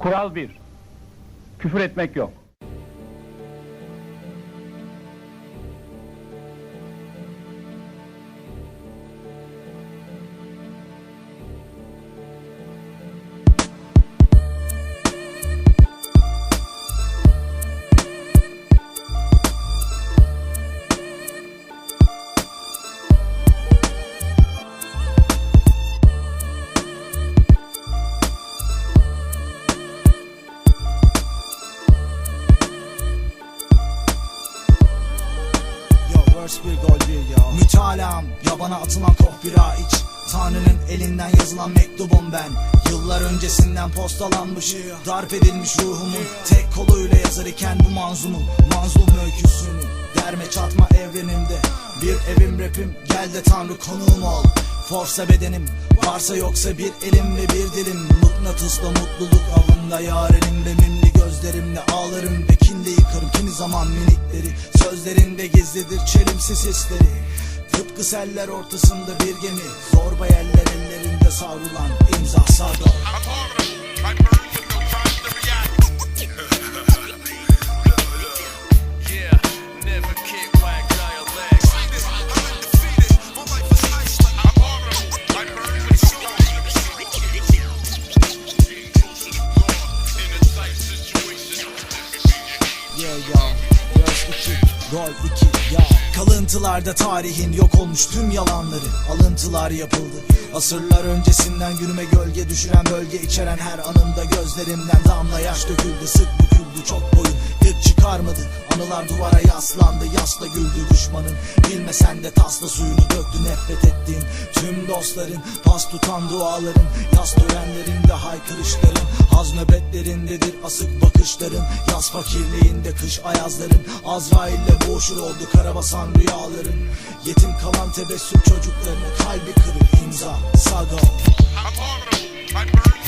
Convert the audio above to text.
Kural 1. Küfür etmek yok. Verse bir gol bir ya. Mütalam yabana atılan koh bira iç. Tanrı'nın elinden yazılan mektubum ben. Yıllar öncesinden postalanmış Darp edilmiş ruhumun Tek koluyla yazar iken bu manzumun Mazlum öyküsünü Derme çatma evrenimde. Bir evim rapim Gel de Tanrı konuğum ol. Forsa bedenim Varsa yoksa bir elim ve bir dilim. Mıknatısla mutluluk avında Yarenim ve mimli gözlerimle Ağlarım kimi zaman minikleri Sözlerinde gizlidir çelimsiz hisleri. Tıpkı seller ortasında bir gemi Zorba yeller ellerinde savrulan imza sardo Yeah ya Verse 2 Gol 2 ya. Kalıntılarda tarihin yok olmuş tüm yalanları. Alıntılar yapıldı. Asırlar öncesinden günüme gölge düşüren bölge içeren her anımda gözlerimden damla yaş döküldü. Sık büküldü çok çıkarmadı anılar duvara yaslandı Yasla güldü düşmanın. Bilmesen de tasla suyunu döktü nefret ettiğin. Tüm dostların pas tutan duaların Yas törenlerinde haykırışların. Haz nöbetlerindedir asık bakışların. Yaz fakirliğinde kış ayazların. Azrail'le boğuşur oldu karabasan rüyaların. Yetim kalan tebessüm çocuklarını Kalbi kırık imza Sago I'm hard on them.